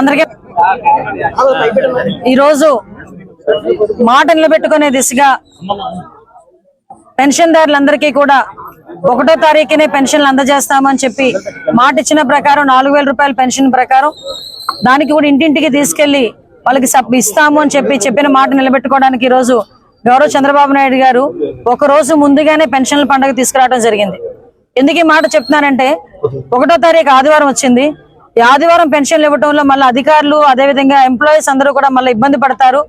అందరికీ ఈరోజు మాట నిలబెట్టుకునే దిశగా పెన్షన్దారులందరికీ కూడా ఒకటో తారీఖునే పెన్షన్లు అందజేస్తామని చెప్పి మాట ఇచ్చిన ప్రకారం నాలుగు వేల రూపాయల పెన్షన్ ప్రకారం దానికి కూడా ఇంటింటికి తీసుకెళ్ళి వాళ్ళకి సబ్ ఇస్తాము అని చెప్పి చెప్పిన మాట నిలబెట్టుకోవడానికి ఈరోజు గౌరవ్ చంద్రబాబు నాయుడు గారు ఒక రోజు ముందుగానే పెన్షన్ల పండుగ తీసుకురావడం జరిగింది. ఎందుకు ఈ మాట చెప్తున్నానంటే ఒకటో తారీఖు ఆదివారం వచ్చింది. ఆదివారం పెన్షన్లు ఇవ్వడంలో మళ్ళీ అధికారులు అదేవిధంగా ఎంప్లాయీస్ అందరూ కూడా మళ్ళీ ఇబ్బంది పడతారు.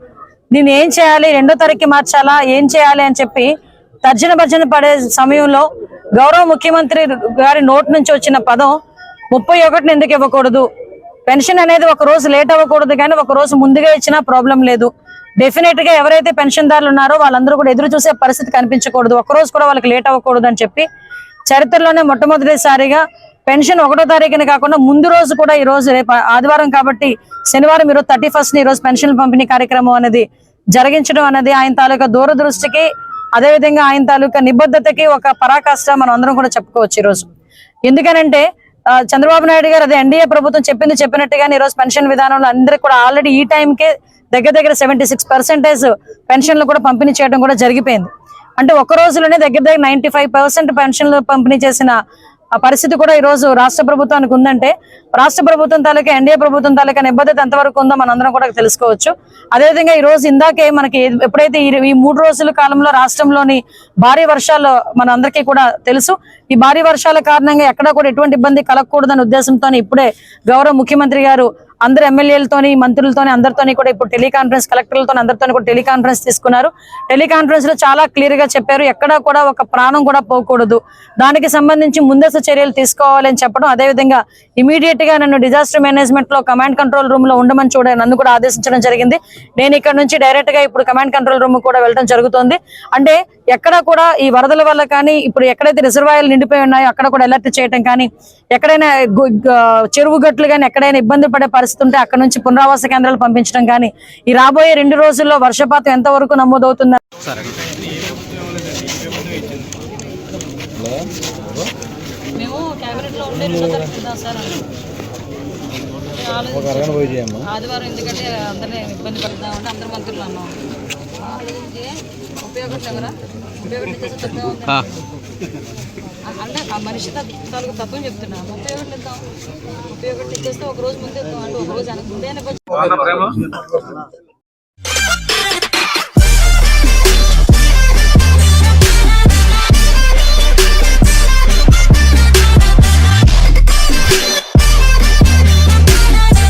దీన్ని ఏం చేయాలి రెండో తరగతి మార్చాలా ఏం చేయాలి అని చెప్పి తర్జన భర్జన పడే సమయంలో గౌరవ ముఖ్యమంత్రి గారి నోటి నుంచి వచ్చిన పదం ముప్పై ఒకటిని ఎందుకు ఇవ్వకూడదు? పెన్షన్ అనేది ఒక రోజు లేట్ అవ్వకూడదు కానీ ఒక రోజు ముందుగా ఇచ్చినా ప్రాబ్లం లేదు. డెఫినెట్గా ఎవరైతే పెన్షన్దారులు ఉన్నారో వాళ్ళందరూ కూడా ఎదురు చూసే పరిస్థితి కనిపించకూడదు. ఒక రోజు కూడా వాళ్ళకి లేట్ అవ్వకూడదు అని చెప్పి చరిత్రలోనే మొట్టమొదటిసారిగా పెన్షన్ ఒకటో తారీఖున కాకుండా ముందు రోజు కూడా ఈ రోజు రేపు ఆదివారం కాబట్టి శనివారం ఈరోజు థర్టీ ఫస్ట్ ఈ రోజు పెన్షన్ పంపిణీ కార్యక్రమం అనేది జరిగించడం అనేది ఆయన తాలూకా దూరదృష్టికి అదేవిధంగా ఆయన తాలూకా నిబద్ధతకి ఒక పరాకాష్ట మనం అందరం కూడా చెప్పుకోవచ్చు ఈ రోజు ఎందుకనంటే చంద్రబాబు నాయుడు గారు అదే ఎన్డీఏ ప్రభుత్వం చెప్పింది చెప్పినట్టుగానే ఈరోజు పెన్షన్ విధానంలో అందరికి కూడా ఆల్రెడీ ఈ టైంకే దగ్గర దగ్గర సెవెంటీ సిక్స్ పర్సెంటేజ్ పెన్షన్లు కూడా పంపిణీ చేయడం కూడా జరిగిపోయింది. అంటే ఒక రోజులోనే దగ్గర దగ్గర నైన్టీ ఫైవ్ పర్సెంట్ పెన్షన్లు పంపిణీ చేసిన ఆ పరిస్థితి కూడా ఈ రోజు రాష్ట్ర ప్రభుత్వానికి ఉందంటే రాష్ట్ర ప్రభుత్వం తాలూకా ఎన్డీఏ ప్రభుత్వం తాలూకా నిబద్ధత ఎంతవరకు ఉందో మనందరం కూడా తెలుసుకోవచ్చు. అదేవిధంగా ఈ రోజు ఇందాకే మనకి ఎప్పుడైతే ఈ ఈ మూడు రోజుల కాలంలో రాష్ట్రంలోని భారీ వర్షాలు మనందరికీ కూడా తెలుసు. ఈ భారీ వర్షాల కారణంగా ఎక్కడా కూడా ఎటువంటి ఇబ్బంది కలగకూడదనే ఉద్దేశంతో ఇప్పుడే గౌరవ ముఖ్యమంత్రి గారు అందరు ఎమ్మెల్యేలతోని మంత్రులతోని అందరితోని కూడా ఇప్పుడు టెలికాన్ఫరెన్స్ కలెక్టర్లతో అందరితోని కూడా టెలికాన్ఫరెన్స్ తీసుకున్నారు. టెలికాన్ఫరెన్స్లో చాలా క్లియర్గా చెప్పారు ఎక్కడా కూడా ఒక ప్రాణం కూడా పోకూడదు. దానికి సంబంధించి ముందస్తు చర్యలు తీసుకోవాలని చెప్పడం అదేవిధంగా ఇమీడియట్గా నన్ను డిజాస్టర్ మేనేజ్మెంట్లో కమాండ్ కంట్రోల్ రూమ్లో ఉండమని చూడ నన్ను కూడా ఆదేశించడం జరిగింది. నేను ఇక్కడ నుంచి డైరెక్ట్గా ఇప్పుడు కమాండ్ కంట్రోల్ రూమ్ కూడా వెళ్ళడం జరుగుతుంది. అంటే ఎక్కడ కూడా ఈ వరదల వల్ల కానీ ఇప్పుడు ఎక్కడైతే రిజర్వాయర్లు నిండిపోయి ఉన్నాయో అక్కడ కూడా అలర్ట్ చేయడం కానీ ఎక్కడైనా చెరువు గట్లు కానీ ఎక్కడైనా ఇబ్బంది పడే పరిస్థితి ఉంటే అక్కడ నుంచి పునరావాస కేంద్రాలు పంపించడం కానీ ఈ రాబోయే రెండు రోజుల్లో వర్షపాతం ఎంతవరకు నమోదవుతుంది మేము కేబినెట్లో ఉండే రెండో తారీఖు వెళ్దాం సార్. ఆదివారం ఎందుకంటే అందరినీ ఇబ్బంది అందరు మంత్రులు అన్నాం. ఉంది? అంటే ఆ మనిషి తాలూకు తత్వం చెప్తున్నా. ముప్పై ఒకటి ఇద్దాం ముప్పై ఒకటి ఇచ్చేస్తే ఒక రోజు ముందు అంటే ఒక రోజు ముందే